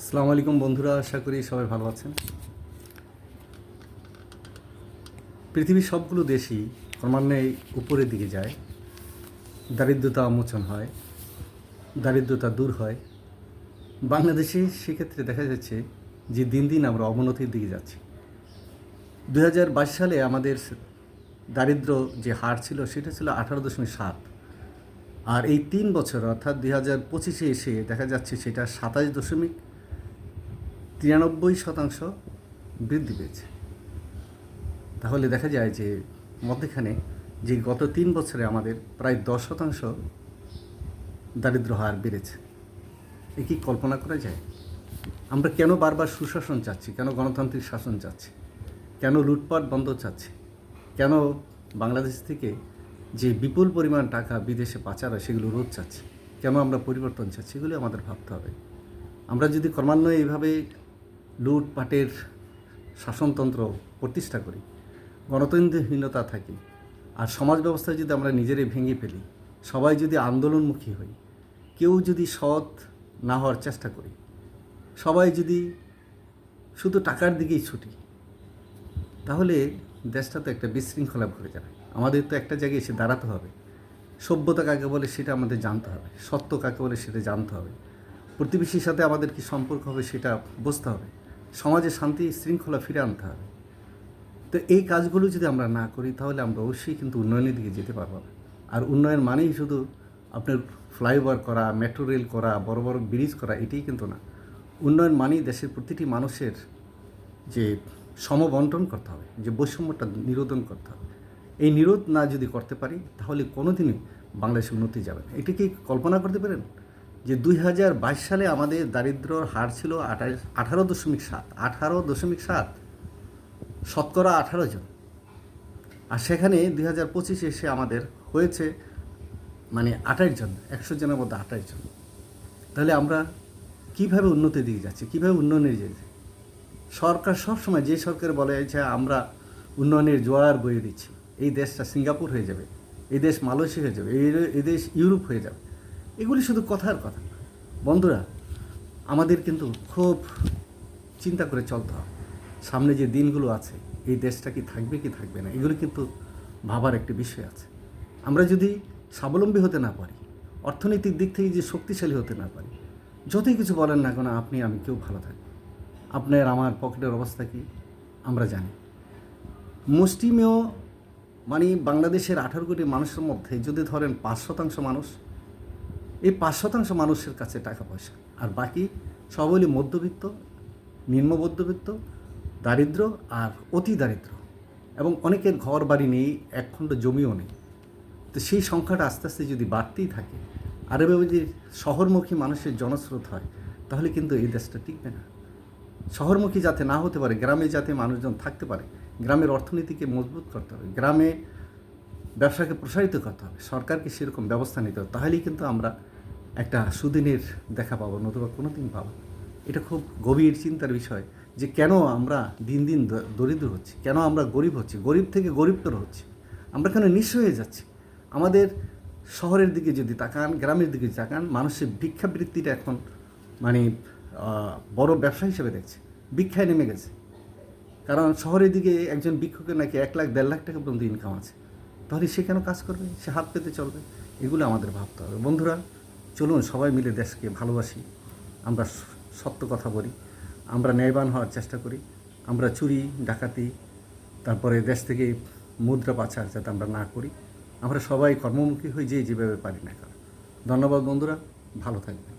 আসসালামু আলাইকুম বন্ধুরা, আশা করি সবাই ভালো আছেন। পৃথিবীর সবগুলো দেশই ক্রমান্বয়ে উপরের দিকে যায়। দারিদ্রতা উন্মোচন হয়, দারিদ্রতা দূর হয়। বাংলাদেশে সেক্ষেত্রে দেখা যাচ্ছে যে দিন দিন আমরা অবনতির দিকে যাচ্ছি। দুই হাজার বাইশ সালে আমাদের দারিদ্র যে হার ছিল সেটা ছিল আঠারো দশমিক সাত। আর এই তিন বছর অর্থাৎ দুই হাজার পঁচিশে এসে দেখা যাচ্ছে সেটা সাতাশ দশমিক তিরানব্বই শতাংশ বৃদ্ধি পেয়েছে। তাহলে দেখা যায় যে মধ্যেখানে যে গত তিন বছরে আমাদের প্রায় দশ শতাংশ দারিদ্র হার বেড়েছে, এ কি কল্পনা করা যায়? আমরা কেন বারবার সুশাসন চাচ্ছি? কেন গণতান্ত্রিক শাসন চাচ্ছি? কেন লুটপাট বন্ধ চাচ্ছি? কেন বাংলাদেশ থেকে যে বিপুল পরিমাণ টাকা বিদেশে পাচার হয় সেগুলো রোধ চাচ্ছি? কেন আমরা পরিবর্তন চাচ্ছি? এগুলি আমাদের ভাবতে হবে। আমরা যদি ক্রমান্বয়ে এইভাবে লুটপাটের শাসনতন্ত্র প্রতিষ্ঠা করি। গণতন্ত্রহীনতা থাকে। আর সমাজ ব্যবস্থা যদি আমরা নিজেরাই ভেঙে ফেলি, সবাই যদি আন্দোলনমুখী হই, কেউ যদি সৎ না হওয়ার চেষ্টা করি, সবাই যদি শুধু টাকার দিকেই ছুটি, তাহলে দেশটা তো একটা বিশৃঙ্খলা ভরে যাবে। আমাদের তো একটা জায়গায় এসে দাঁড়াতে হবে। সভ্যতা কাকে বলে সেটা আমাদের জানতে হবে। সত্য কাকে বলে সেটা জানতে হবে। প্রতিবেশীর সাথে আমাদের কি সম্পর্ক হবে সেটা বুঝতে হবে। সমাজে শান্তি শৃঙ্খলা ফিরে আনতে হবে। তো এই কাজগুলো যদি আমরা না করি, তাহলে আমরা অবশ্যই কিন্তু উন্নয়নের দিকে যেতে পারব না। আর উন্নয়ন মানেই শুধু আপনার ফ্লাইওভার করা, মেট্রো রেল করা, বড় বড় ব্রিজ করা, এটাই কিন্তু না। উন্নয়ন মানেই দেশের প্রতিটি মানুষের যে সমবন্টন করতে হবে, যে বৈষম্যটা নিরোধন করতে হবে। এই নিরোধ না যদি করতে পারি, তাহলে কোনোদিনই বাংলাদেশের উন্নতি যাবে না। এটা কি কল্পনা করতে পারেন? যে দুই হাজার বাইশ সালে আমাদের দারিদ্র্যর হার ছিল আঠাশ, আঠারো দশমিক সাত, আঠারো দশমিক সাত, শতকরা আঠারো জন। আর সেখানে দুই হাজার পঁচিশে এসে আমাদের হয়েছে মানে আঠাশ জন, একশো জনের মধ্যে আঠাশ জন। তাহলে আমরা কীভাবে উন্নতির দিকে যাচ্ছি, কীভাবে উন্নয়নের যাচ্ছি? সরকার সবসময় যে সরকার বলে যে আমরা উন্নয়নের জোয়ার বয়ে দিচ্ছি, এই দেশটা সিঙ্গাপুর হয়ে যাবে, এই দেশ মালয়েশিয়া হয়ে যাবে এই দেশ ইউরোপ হয়ে যাবে। এগুলি শুধু কথার কথা। বন্ধুরা, আমাদের কিন্তু খুব চিন্তা করে চলতে হবে। সামনে যে দিনগুলো আছে, এই দেশটা কি থাকবে কি থাকবে না, এগুলি কিন্তু ভাবার একটি বিষয় আছে। আমরা যদি স্বাবলম্বী হতে না পারি, অর্থনৈতিক দিক থেকে যে শক্তিশালী হতে না পারি, যতই কিছু বলেন না কেন, আপনি, আমি কেউ ভালো থাকি আপনার, আমার পকেটের অবস্থা কি, আমরা জানি। মুষ্টিমেয় মানে বাংলাদেশের আঠারো কোটি মানুষের মধ্যে যদি ধরেন পাঁচ শতাংশ মানুষ এই পাঁচ শতাংশ মানুষের কাছে টাকা পয়সা। আর বাকি সব হলি মধ্যবিত্ত, নিম্ন মধ্যবিত্ত, দারিদ্র আর অতি দারিদ্র। এবং অনেকের ঘর বাড়ি নেই, একখণ্ড জমিও নেই। তো সেই সংখ্যাটা আস্তে আস্তে যদি বাড়তেই থাকে, আর এভাবে যদি শহরমুখী মানুষের জনস্রোত হয়, তাহলে কিন্তু এই দেশটা টিকবে না। শহরমুখী যাতে না হতে পারে, গ্রামে যাতে মানুষজন থাকতে পারে, গ্রামের অর্থনীতিকে মজবুত করতে হবে। গ্রামে ব্যবসাকে প্রসারিত করতে হবে, সরকারকে সেরকম ব্যবস্থা নিতে হবে, তাহলেই কিন্তু আমরা একটা সুদিনের দেখা পাবো, নতুবা কোনো দিন পাবো। এটা খুব গভীর চিন্তার বিষয় যে কেন আমরা দিন দিন দরিদ্র হচ্ছি, কেন আমরা গরিব হচ্ছি, গরিব থেকে গরিবতর হচ্ছি, আমরা কেন নিঃস্ব হয়ে যাচ্ছি? আমাদের শহরের দিকে যদি তাকান, গ্রামের দিকে তাকান, মানুষের ভিক্ষাবৃত্তিটা এখন মানে বড় ব্যবসা হিসেবে দেখছে, ভিক্ষায় নেমে গেছে। কারণ শহরের দিকে একজন ভিক্ষুকের নাকি এক লাখ, দেড় লাখ টাকা পর্যন্ত ইনকাম আছে। তাহলে সে কেন কাজ করবে? সে হাত পেতে চলবে। এগুলো আমাদের ভাবতে হবে। বন্ধুরা, চলুন সবাই মিলে দেশকে ভালোবাসি। আমরা সত্য কথা বলি। আমরা ন্যায়বান হওয়ার চেষ্টা করি। আমরা চুরি, ডাকাতি, তারপরে দেশ থেকে মুদ্রা পাচার যাতে আমরা না করি। আমরা সবাই কর্মমুখী হই যে যেভাবে পারি না কেন। ধন্যবাদ বন্ধুরা। ভালো থাকবেন।